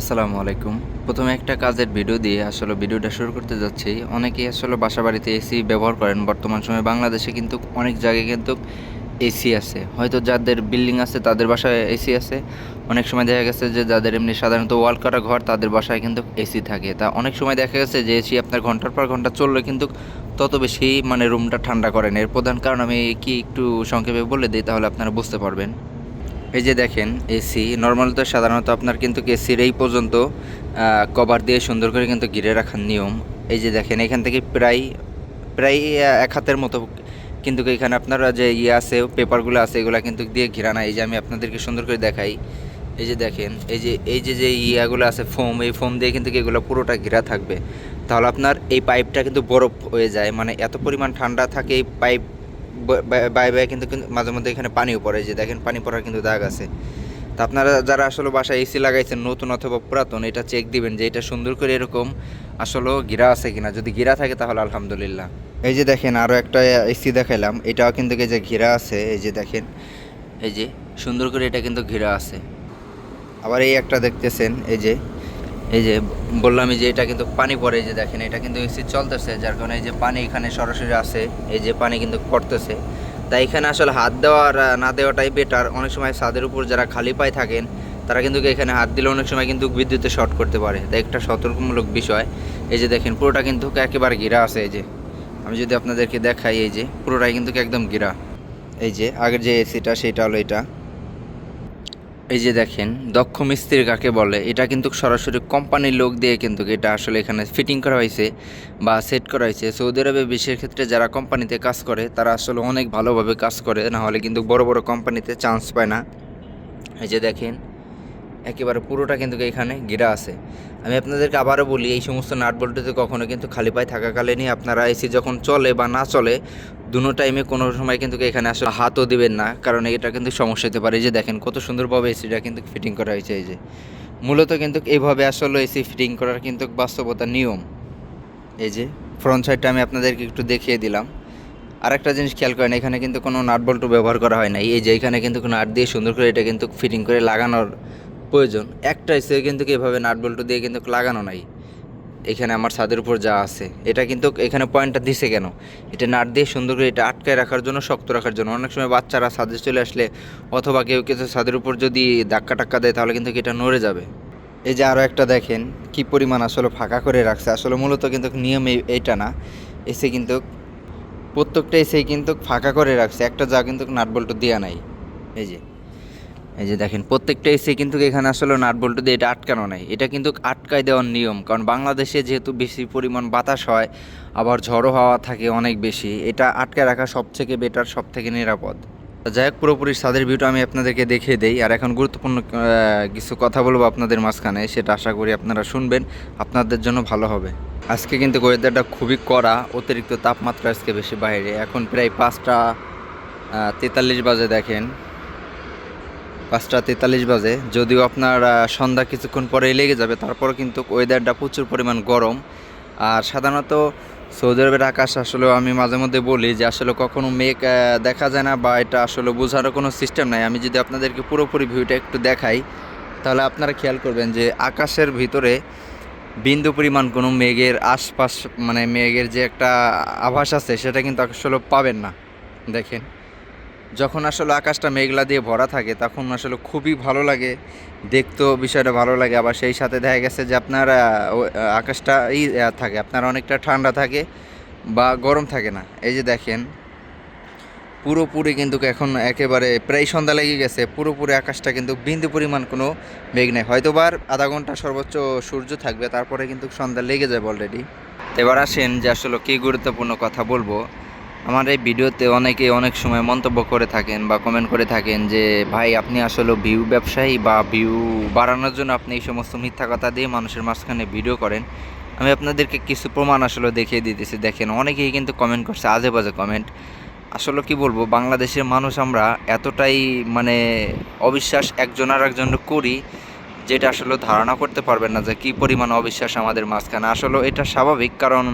আসসালামু আলাইকুম। প্রথমে একটা কাজের ভিডিও দিয়ে আসলে ভিডিওটা শুরু করতে যাচ্ছি। অনেকেই আসলে বাসা বাড়িতে এসি ব্যবহার করেন। বর্তমান সময়ে বাংলাদেশে কিন্তু অনেক জায়গায় কিন্তু এসি আছে। হয়তো যাদের বিল্ডিং আছে, তাদের বাসায় এসি আছে। অনেক সময় দেখা গেছে যে যাদের এমনি সাধারণত ওয়াল কাটা ঘর, তাদের বাসায় কিন্তু এসি থাকে। তা অনেক সময় দেখা গেছে যে এসি আপনার ঘণ্টার পর ঘণ্টা চললে কিন্তু তত বেশি মানে রুমটা ঠান্ডা করে না। এর প্রধান কারণ আমি কি একটু সংক্ষেপে বলে দিই, তাহলে আপনারা বুঝতে পারবেন। এই যে দেখেন এসি নর্মাল তো সাধারণত আপনার কিন্তু এসির এই পর্যন্ত কভার দিয়ে সুন্দর করে কিন্তু ঘিরে রাখার নিয়ম। এই যে দেখেন, এখান থেকে প্রায় প্রায় এক হাতের মতো কিন্তু এখানে আপনার যে ইয়ে আছে, পেপারগুলো আছে, এগুলো কিন্তু দিয়ে ঘিরা না এই যে আমি আপনাদেরকে সুন্দর করে দেখাই। এই যে দেখেন, এই যে এই যে যে ইয়াগুলো আছে ফোম এই ফোম দিয়ে কিন্তু এগুলো পুরোটা ঘেরা থাকবে। তাহলে আপনার এই পাইপটা কিন্তু বরফ হয়ে যায়। মানে এত পরিমাণ ঠান্ডা থাকে এই পাইপ বাই বাই কিন্তু মাঝে মধ্যে এখানে পানিও পড়ে যে দেখেন পানি পড়ার কিন্তু দাগ আছে। তা আপনারা যারা আসলে বাসায় এসি লাগাইছেন, নতুন অথবা পুরাতন, এটা চেক দিবেন যে এটা সুন্দর করে এরকম আসলে গিরা আছে কিনা। যদি গিরা থাকে তাহলে আলহামদুলিল্লাহ। এই যে দেখেন আরও একটা এসি দেখাইলাম, এটাও কিন্তু এই যে ঘিরা আছে, এই যে দেখেন, এই যে সুন্দর করে এটা কিন্তু ঘিরা আছে। আবার এই একটা দেখতেছেন, এই যে এই যে বললাম যে এটা কিন্তু পানি পড়ে যে দেখেন, এটা কিন্তু এসি চলতেছে, যার কারণে এই যে পানি এখানে সরাসরি আসে এই যে পানি কিন্তু পড়তেছে। তাই এখানে আসলে হাত দেওয়া আর না দেওয়াটাই বেটার অনেক সময় ছাদের উপর যারা খালি পায়ে থাকেন, তারা কিন্তু এখানে হাত দিলে অনেক সময় কিন্তু বিদ্যুতে শর্ট করতে পারে। তাই একটা সতর্কমূলক বিষয়। এই যে দেখেন, পুরোটা কিন্তু একেবারে ঘিরা আছে, এই যে। আমি যদি আপনাদেরকে দেখাই, এই যে পুরোটাই কিন্তু একদম ঘিরা। এই যে আগের যে এসিটা সেটা হলো এটা। এই যে দেখেন, দক্ষ মিস্ত্রি কাকে বলে, এটা কিন্তু সরাসরি কোম্পানির লোক দিয়ে কিন্তু এটা আসলে এখানে ফিটিং করা হয়েছে বা সেট করা হয়েছে। সৌদি আরবে বিশ্বের ক্ষেত্রে যারা কোম্পানিতে কাজ করে, তারা আসলে অনেক ভালোভাবে কাজ করে না হলে কিন্তু বড় বড় কোম্পানিতে চান্স পায় না। এই যে দেখেন একেবারে পুরোটা কিন্তু এখানে ঘেরা আছে। আমি আপনাদেরকে আবারও বলি, এই সমস্ত নাট বল্টুতে কখনো কিন্তু খালি পায়ে থাকাকালীনই আপনারা এসি যখন চলে বা না চলে, দুনো টাইমে কোনো সময় কিন্তু এখানে আসলে হাতও দিবেন না, কারণ এটা কিন্তু সমস্যা হতে পারে। যে দেখেন, কত সুন্দরভাবে এসিটা কিন্তু ফিটিং করা হয়েছে, এই যে। মূলত কিন্তু এইভাবে আসলে এসি ফিটিং করার কিন্তু বাস্তবতা নিয়ম। এই যে ফ্রন্ট সাইডটা আমি আপনাদেরকে একটু দেখিয়ে দিলাম। আর একটা জিনিস খেয়াল করেন, এখানে কিন্তু কোনো নাট বল্টু ব্যবহার করা হয় না এই যে, এখানে কিন্তু নাট দিয়ে সুন্দর করে এটা কিন্তু ফিটিং করে লাগানোর প্রয়োজন। একটা এসে কিন্তু এভাবে নাট বল্টু দিয়ে কিন্তু লাগানো নাই। এখানে আমার ছাদের উপর যা আছে। এটা কিন্তু এখানে পয়েন্টটা দিছে কেন? এটা নাট দিয়ে সুন্দর করে এটা আটকায় রাখার জন্য, শক্ত রাখার জন্য। অনেক সময় বাচ্চারা ছাদে চলে আসলে অথবা কেউ কিছু ছাদের উপর যদি ধাক্কা টাক্কা দেয়, তাহলে কিন্তু এটা নড়ে যাবে। এই যে আরও একটা দেখেন, কি পরিমাণ আসলে ফাঁকা করে রাখছে। আসলে মূলত কিন্তু নিয়ম এই- এইটা না। এসে কিন্তু প্রত্যেকটা এসে কিন্তু ফাঁকা করে রাখছে। একটা যা কিন্তু নাট বল্টু দেওয়া নাই। এই যে। এই যে দেখেন, প্রত্যেকটা এসে কিন্তু এখানে আসলে নাট বল্টু দিয়ে এটা আটকানো নাই। এটা কিন্তু আটকায় দেওয়ার নিয়ম, কারণ বাংলাদেশে যেহেতু বেশি পরিমাণ বাতাস হয়, আবার ঝড়ো হাওয়া থাকে অনেক বেশি, এটা আটকায় রাখা সব থেকে বেটার সব থেকে নিরাপদ যাই হোক, পুরোপুরি সাদের ভিউটা আমি আপনাদেরকে দেখিয়ে দেই, আর এখন গুরুত্বপূর্ণ কিছু কথা বলব আপনাদের মাঝখানে, সেটা আশা করি আপনারা শুনবেন, আপনাদের জন্য ভালো হবে। আজকে কিন্তু ওয়েদারটা খুবই কড়া, অতিরিক্ত তাপমাত্রা আজকে বেশি বাইরে, এখন প্রায় পাঁচটা তেতাল্লিশ বাজে দেখেন। পাঁচটা তেতাল্লিশ বাজে। যদিও আপনার সন্ধ্যা কিছুক্ষণ পরেই লেগে যাবে তারপর কিন্তু ওয়েদারটা প্রচুর পরিমাণ গরম। আর সাধারণত সৌদি আরবের আকাশ আসলে আমি মাঝে মধ্যে বলি যে, আসলে কখনো মেঘ দেখা যায় না বা এটা আসলে বোঝারও কোনো সিস্টেম নাই। আমি যদি আপনাদেরকে পুরোপুরি ভিউটা একটু দেখাই, তাহলে আপনারা খেয়াল করবেন যে, আকাশের ভিতরে বিন্দু পরিমাণ কোনো মেঘের আশপাশ মানে মেঘের যে একটা আভাস আছে, সেটা কিন্তু আসলে পাবেন না। দেখেন। যখন আসলে আকাশটা মেঘলা দিয়ে ভরা থাকে তখন আসলে খুবই ভালো লাগে। দেখতেও বিষয়টা ভালো লাগে। আবার সেই সাথে দেখা গেছে যে আপনার আকাশটা ই আহ, থাকে। আপনার অনেকটা ঠান্ডা থাকে বা গরম থাকে না। এই যে দেখেন পুরোপুরি কিন্তু এখন একেবারে প্রায় সন্ধ্যা লেগে গেছে। পুরোপুরি আকাশটা কিন্তু বিন্দু পরিমাণ কোনো মেঘ নেই। হয়তো বার আধা ঘণ্টা সর্বোচ্চ সূর্য থাকবে তারপরে কিন্তু সন্ধ্যা লেগে যাবে অলরেডি এবার আসেন যে আসলে কী গুরুত্বপূর্ণ কথা বলব। আমার এই ভিডিওতে অনেকে অনেক সময় মন্তব্য করে থাকেন বা কমেন্ট করে থাকেন যে, ভাই, আপনি আসলে ভিউ ব্যবসায়ী বা ভিউ বাড়ানোর জন্য আপনি এই সমস্ত মিথ্যা কথা দিয়ে মানুষের মাঝখানে ভিডিও করেন। আমি আপনাদেরকে কিছু প্রমাণ আসলে দেখিয়ে দিতেছি। দেখেন, অনেকেই কিন্তু কমেন্ট করছে আজে বাজে কমেন্ট আসলে কি বলব, বাংলাদেশের মানুষ আমরা এতটাই মানে অবিশ্বাস একজন আর একজন করি, যেটা আসলে ধারণা করতে পারবেন না যে কী পরিমাণ অবিশ্বাস আমাদের মাঝখানে। আসলে এটা স্বাভাবিক, কারণ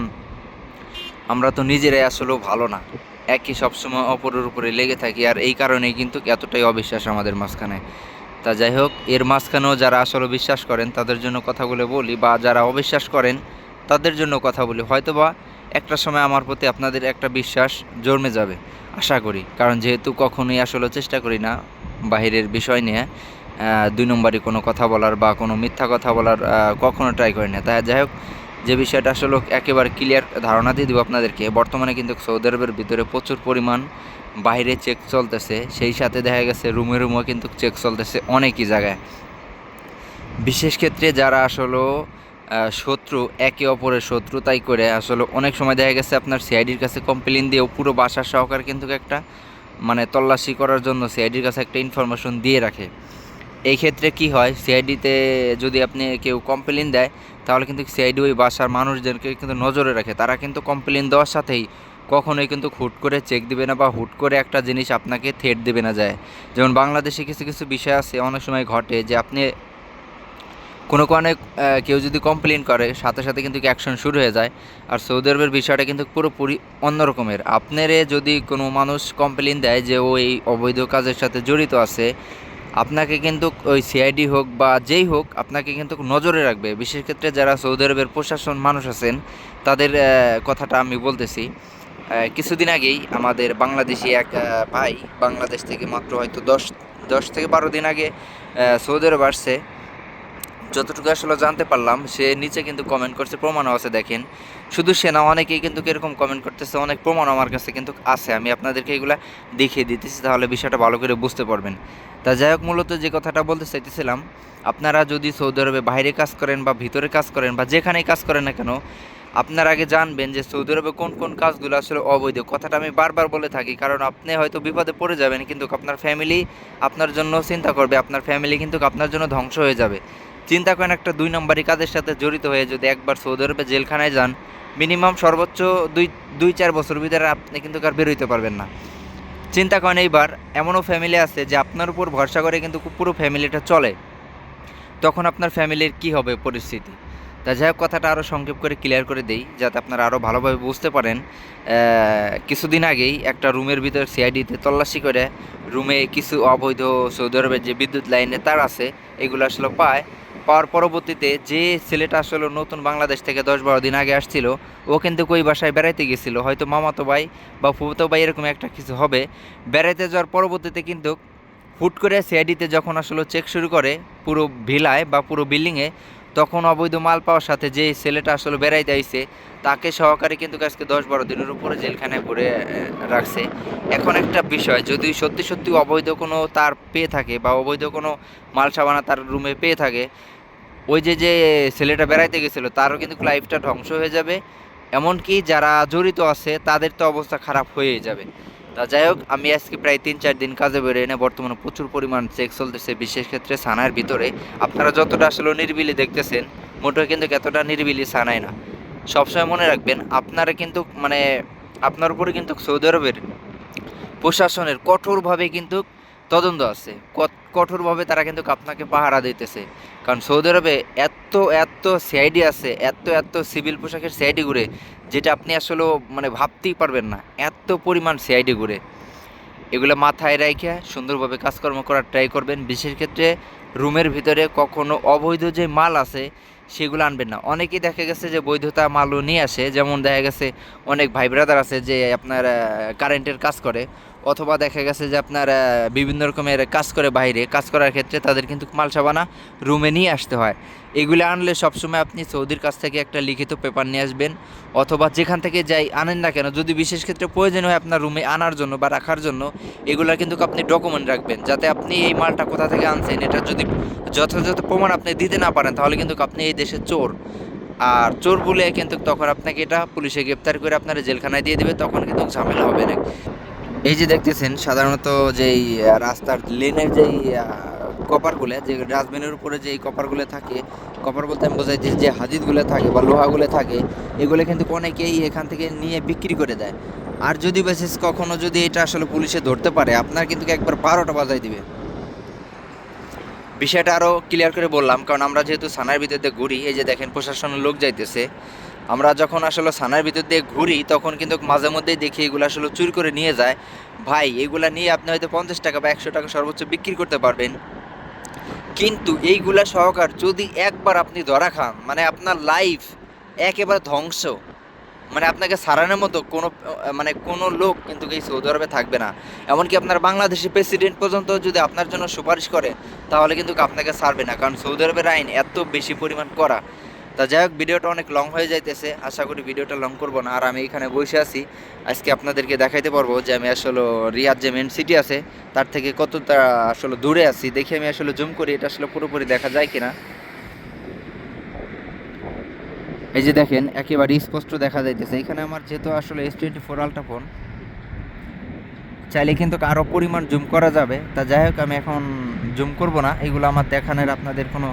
আমরা তো নিজেরাই আসলেও ভালো না। একই সবসময় অপরের উপরে লেগে থাকি, আর এই কারণেই কিন্তু এতটাই অবিশ্বাস আমাদের মাঝখানে। তা যাই হোক, এর মাঝখানেও যারা আসলে বিশ্বাস করেন, তাদের জন্য কথাগুলো বলি, বা যারা অবিশ্বাস করেন, তাদের জন্য কথা বলি। হয়তোবা একটা সময় আমার প্রতি আপনাদের একটা বিশ্বাস জন্মে যাবে, আশা করি। কারণ যেহেতু কখনোই আসলে চেষ্টা করি না বাহিরের বিষয় নিয়ে দুই নম্বরই কোনো কথা বলার বা কোনো মিথ্যা কথা বলার কখনো ট্রাই করি না। তাই যাই হোক যে বিষয়টা আসলে একেবারে ক্লিয়ার ধারণা দিয়ে দিব আপনাদেরকে, বর্তমানে কিন্তু সৌদি আরবের ভিতরে প্রচুর পরিমাণ বাইরে চেক চলতেছে, সেই সাথে দেখা গেছে রুমে রুমও কিন্তু চেক চলতেছে অনেকই জায়গায়। বিশেষ ক্ষেত্রে যারা আসলে শত্রু, একে অপরের শত্রু তাই করে আসলে অনেক সময় দেখা গেছে আপনার সিআইডির কাছে কমপ্লেন দিয়েও পুরো বাসার সহকার কিন্তু একটা মানে তল্লাশি করার জন্য সিআইডির কাছে একটা ইনফরমেশন দিয়ে রাখে। এই ক্ষেত্রে কি হয়? সিআইডিতে যদি আপনি কেউ কমপ্লেন দেয় তাহলে কিন্তু সিআইডি ওই বাসার মানুষদেরকে কিন্তু নজরে রাখে। তারা কিন্তু কমপ্লেন দেওয়ার সাথেই কখনোই কিন্তু হুট করে চেক দিবে না বা হুট করে একটা জিনিস আপনাকে থেট দেবে না যায়। যেমন বাংলাদেশে কিছু কিছু বিষয় আছে অনেক সময় ঘটে যে আপনি কোনো আহ, কেউ যদি কমপ্লেন করে সাথে সাথে কিন্তু অ্যাকশন শুরু হয়ে যায়। আর সৌদি আরবের বিষয়টা কিন্তু পুরোপুরি অন্য রকমের। আপনারে যদি কোনো মানুষ কমপ্লেন দেয় যে ও এই অবৈধ কাজের সাথে জড়িত আছে আপনাকে কিন্তু ওই সিআইডি হোক বা যেই হোক, আপনাকে কিন্তু নজরে রাখবে। বিশেষ ক্ষেত্রে যারা সৌদি আরবের প্রশাসন মানুষ আছেন, তাদের কথাটা আমি বলতেছি। কিছুদিন আগেই আমাদের বাংলাদেশি এক ভাই বাংলাদেশ থেকে মাত্র হয়তো দশ দশ থেকে বারো দিন আগে সৌদি আরব আসছে। যতটুকু আসলে জানতে পারলাম, সে নিচে কিন্তু কমেন্ট করছে, প্রমাণও আছে দেখেন। শুধু সে না, অনেকেই কিন্তু এরকম কমেন্ট করতেছে, অনেক প্রমাণ আমার কাছে কিন্তু আছে। আমি আপনাদেরকে এগুলা দেখিয়ে দিতেছি, তাহলে বিষয়টা ভালো করে বুঝতে পারবেন। তা যাই হোক, মূলত যে কথাটা বলতে চাইতেছিলাম, আপনারা যদি সৌদি আরবে বাইরে কাজ করেন বা ভিতরে কাজ করেন বা যেখানেই কাজ করেন না কেন, আপনার আগে জানবেন যে সৌদি আরবে কোন কোন কাজগুলো আসলে অবৈধ। কথাটা আমি বারবার বলে থাকি, কারণ আপনি হয়তো বিপদে পড়ে যাবেন, কিন্তু আপনার ফ্যামিলি আপনার জন্য চিন্তা করবে, আপনার ফ্যামিলি কিন্তু আপনার জন্য ধ্বংস হয়ে যাবে। চিন্তা করেন একটা দুই নম্বরই কাজের সাথে জড়িত হয়ে যদি একবার সৌদি আরবে জেলখানায় যান, মিনিমাম সর্বোচ্চ দুই দুই চার বছর ভিতরে আপনি কিন্তু আর বেরোইতে পারবেন না। চিন্তা করেন এইবার, এমনও ফ্যামিলি আছে যে আপনার উপর ভরসা করে কিন্তু পুরো ফ্যামিলিটা চলে। তখন আপনার ফ্যামিলির কি হবে পরিস্থিতি? তা যাই হোক, কথাটা আরও সংক্ষেপ করে ক্লিয়ার করে দেই, যাতে আপনারা আরও ভালোভাবে বুঝতে পারেন। কিছুদিন আগেই একটা রুমের ভিতর সিআইডিতে তল্লাশি করে রুমে কিছু অবৈধ সৌদি আরবের যে বিদ্যুৎ লাইনে তার আছে, এগুলো আসলে পায়। পাওয়ার পরবর্তীতে যে ছেলেটা আসলে নতুন বাংলাদেশ থেকে দশ বারো দিন আগে আসছিল, ও কিন্তু কই বাসায় বেড়াইতে গেছিল। হয়তো মামাতো ভাই বা ফুফতো ভাই এরকম একটা কিছু হবে। বেড়াইতে যাওয়ার পরবর্তীতে কিন্তু হুট করে সিআইডিতে যখন আসলে চেক শুরু করে পুরো ভিলায় বা পুরো বিল্ডিংয়ে তখন অবৈধ মাল পাওয়ার সাথে যে ছেলেটা আসলে বেড়াইতে আইছে, তাকে সহকারে কিন্তু আজকে দশ বারো দিনের উপরে জেলখানায় ভরে রাখছে। এখন একটা বিষয়, যদি সত্যি সত্যি অবৈধ কোনো তার পেয়ে থাকে বা অবৈধ কোনো মাল সাবানা তার রুমে পেয়ে থাকে, ওই যে যে ছেলেটা বেড়াইতে গেছিল, তারও কিন্তু লাইফটা ধ্বংস হয়ে যাবে। এমনকি যারা জড়িত আছে, তাদের তো অবস্থা খারাপ হয়েই যাবে। তা যাই হোক, আমি আজকে প্রায় তিন চার দিন কাজে বেরোয় এনে বর্তমানে প্রচুর পরিমাণ চেক চলতেছে, বিশেষ ক্ষেত্রে সানার ভিতরে। আপনারা যতটা আসলে নিরিবিলি দেখতেছেন, মোটেও কিন্তু এতটা নিরিবিলি সানায় না। সবসময় মনে রাখবেন, আপনারা কিন্তু মানে আপনার উপরে কিন্তু সৌদি আরবের প্রশাসনের কঠোরভাবে কিন্তু তদন্ত আছে। কঠোরভাবে তারা কিন্তু আপনাকে পাহারা দিতেছে। কারণ সৌদি আরবে এত এত সিআইডি আছে, এত এত সিভিল পোশাকের সিআইডি ঘুরে, যেটা আপনি আসলে মানে ভাবতেই পারবেন না। এত পরিমাণ সিআইডি ঘুরে। এগুলো মাথায় রেখে সুন্দরভাবে কাজকর্ম করার ট্রাই করবেন। বিশেষ ক্ষেত্রে রুমের ভিতরে কখনো অবৈধ যে মাল আছে, সেগুলো আনবেন না। অনেকেই দেখা গেছে যে বৈধতা মালও নিয়ে আসে। যেমন দেখা গেছে অনেক ভাই ব্রাদার আছে যে আপনার কারেন্টের কাজ করে। অথবা দেখা গেছে যে আপনার বিভিন্ন রকমের কাজ করে বাইরে, কাজ করার ক্ষেত্রে তাদের কিন্তু মাল সাবানা রুমে নিয়ে আসতে হয়। এগুলো আনলে সবসময় আপনি সৌদির কাছ থেকে একটা লিখিত পেপার নিয়ে আসবেন, অথবা যেখান থেকে যাই আনেন না কেন, যদি বিশেষ ক্ষেত্রে প্রয়োজন হয় আপনার রুমে আনার জন্য বা রাখার জন্য, এগুলা কিন্তু আপনি ডকুমেন্ট রাখবেন, যাতে আপনি এই মালটা কোথা থেকে আনছেন, এটা যদি যথাযথ প্রমাণ আপনি দিতে না পারেন, তাহলে কিন্তু আপনি এই দেশের চোর। আর চোর বলে কিন্তু তখন আপনাকে এটা পুলিশে গ্রেপ্তার করে আপনারা জেলখানায় দিয়ে দেবে, তখন কিন্তু ঝামেলা হবে না। এই যে দেখতেছেন, সাধারণত যেই রাস্তার লেনের যেই কপারগুলো, যে ডাস্টবিনের উপরে যে কপারগুলো থাকে, কপার বলতে আমি বোঝাই যে হাজিদগুলো থাকে বা লোহাগুলো থাকে, এগুলো কিন্তু অনেকেই এখান থেকে নিয়ে বিক্রি করে দেয়। আর যদি বেসিস কখনো যদি এটা আসলে পুলিশে ধরতে পারে, আপনার কিন্তু একবার বারোটা বাজাই দিবে। বিষয়টা আরও ক্লিয়ার করে বললাম, কারণ আমরা যেহেতু সানার ভিতর ঘুরি, এই যে দেখেন প্রশাসনের লোক যাইতেছে আমরা যখন আসলে সানার ভিতর দিয়ে ঘুরি, তখন কিন্তু মাঝে মধ্যেই দেখি এগুলো আসলে চুরি করে নিয়ে যায়। ভাই, এগুলা নিয়ে আপনি হয়তো পঞ্চাশ টাকা বা একশো টাকা সর্বোচ্চ বিক্রি করতে পারবেন। কিন্তু এইগুলা সহকার যদি একবার আপনি ধরা খান মানে আপনার লাইফ একেবারে ধ্বংস মানে আপনাকে সারানোর মতো কোনো মানে কোনো লোক কিন্তু এই সৌদি আরবে থাকবে না। এমনকি আপনার বাংলাদেশের প্রেসিডেন্ট পর্যন্ত যদি আপনার জন্য সুপারিশ করে, তাহলে কিন্তু আপনাকে ছাড়বে না। কারণ সৌদি আরবের আইন এত বেশি পরিমাণ করা তা যাই হোক, ভিডিওটা অনেক লং হয়ে যাইতেছে। আশা করি ভিডিওটা লং করব না। আর আমি এখানে বসে আছি। আজকে আপনাদেরকে দেখাইতে পারব যে আমি আসলে রিয়াদ যে মেন সিটি আছে, তার থেকে কতটা আসলে দূরে আছি। দেখি আমি আসলে জুম করি, এটা আসলে পুরোপুরি দেখা যায় কিনা। এই যে দেখেন, একেবারে স্পষ্ট দেখা যাইতেছে। এখানে আমার যেহেতু আসলে S twenty four ultra phone চাইলে কিন্তু আরও পরিমাণ জুম করা যাবে। তা যাই হোক, আমি এখন জুম করব না। এগুলো আমার দেখানোর আপনাদের কোনো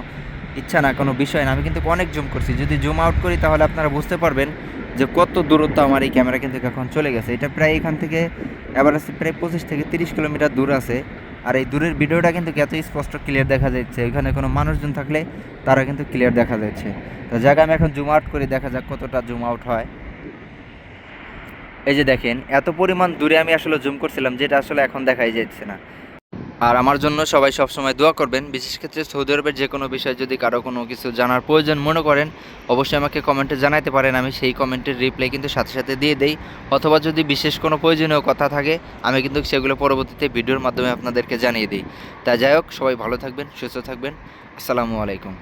ইচ্ছা না, কোনো বিষয় না। আমি কিন্তু অনেক জুম করছি। যদি জুম আউট করি তাহলে আপনারা বুঝতে পারবেন যে কত দূরত্ব আমার এই ক্যামেরা কিন্তু এখন চলে গেছে। এটা প্রায় এখান থেকে এবার আছে প্রায় পঁচিশ থেকে তিরিশ কিলোমিটার দূর আছে। আর এই দূরের ভিডিওটা কিন্তু এত স্পষ্ট ক্লিয়ার দেখা যাচ্ছে। ওইখানে কোনো মানুষজন থাকলে তারা কিন্তু ক্লিয়ার দেখা যাচ্ছে। তো জায়গা আমি এখন জুম আউট করে, দেখা যাক কতটা জুম আউট হয়। এই যে দেখেন, এত পরিমাণ দূরে আমি আসলে জুম করছিলাম যেটা আসলে এখন দেখাই যাচ্ছে না। আর আমার জন্য সবাই সবসময় দোয়া করবেন। বিশেষ ক্ষেত্রে সৌদি আরবের যে কোনো বিষয়ে যদি কারও কোনো কিছু জানার প্রয়োজন মনে করেন, অবশ্যই আমাকে কমেন্টে জানাতে পারেন। আমি সেই কমেন্টের রিপ্লাই কিন্তু সাথে সাথে দিয়ে দেই। অথবা যদি বিশেষ কোনো প্রয়োজনীয় কথা থাকে, আমি কিন্তু সেগুলো পরবর্তীতে ভিডিওর মাধ্যমে আপনাদেরকে জানিয়ে দিই। তা যাই হোক, সবাই ভালো থাকবেন, সুস্থ থাকবেন। আসসালামু আলাইকুম।